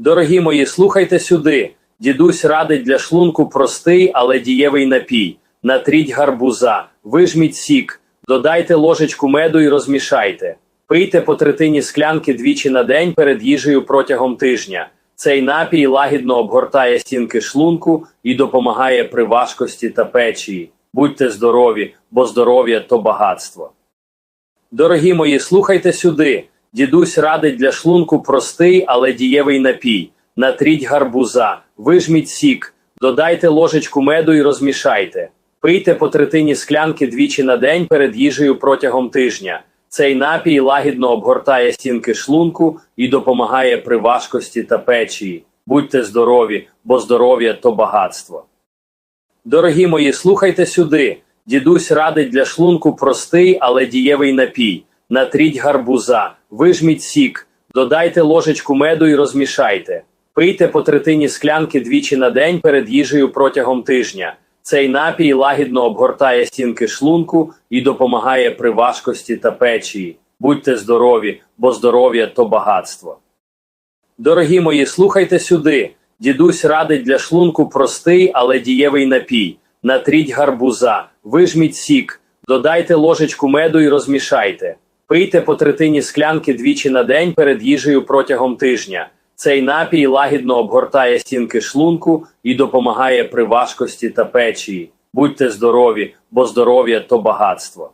Дорогі мої, слухайте сюди. Дідусь радить для шлунку простий, але дієвий напій. Натріть гарбуза, вижміть сік, додайте ложечку меду і розмішайте. Пийте по третині склянки двічі на день перед їжею протягом тижня. Цей напій лагідно обгортає стінки шлунку і допомагає при важкості та печії. Будьте здорові, бо здоров'я то багатство. Дорогі мої, слухайте сюди. Дідусь радить для шлунку простий, але дієвий напій. Натріть гарбуза, вижміть сік, додайте ложечку меду і розмішайте. Пийте по третині склянки двічі на день перед їжею протягом тижня. Цей напій лагідно обгортає стінки шлунку і допомагає при важкості та печії. Будьте здорові, бо здоров'я то багатство. Дорогі мої, слухайте сюди. Дідусь радить для шлунку простий, але дієвий напій. Натріть гарбуза, вижміть сік, додайте ложечку меду і розмішайте. Пийте по третині склянки двічі на день перед їжею протягом тижня. Цей напій лагідно обгортає стінки шлунку і допомагає при важкості та печії. Будьте здорові, бо здоров'я то багатство. Дорогі мої, слухайте сюди. Дідусь радить для шлунку простий, але дієвий напій. Натріть гарбуза, вижміть сік, додайте ложечку меду і розмішайте. Пийте по третині склянки двічі на день перед їжею протягом тижня. Цей напій лагідно обгортає стінки шлунку і допомагає при важкості та печії. Будьте здорові, бо здоров'я то багатство.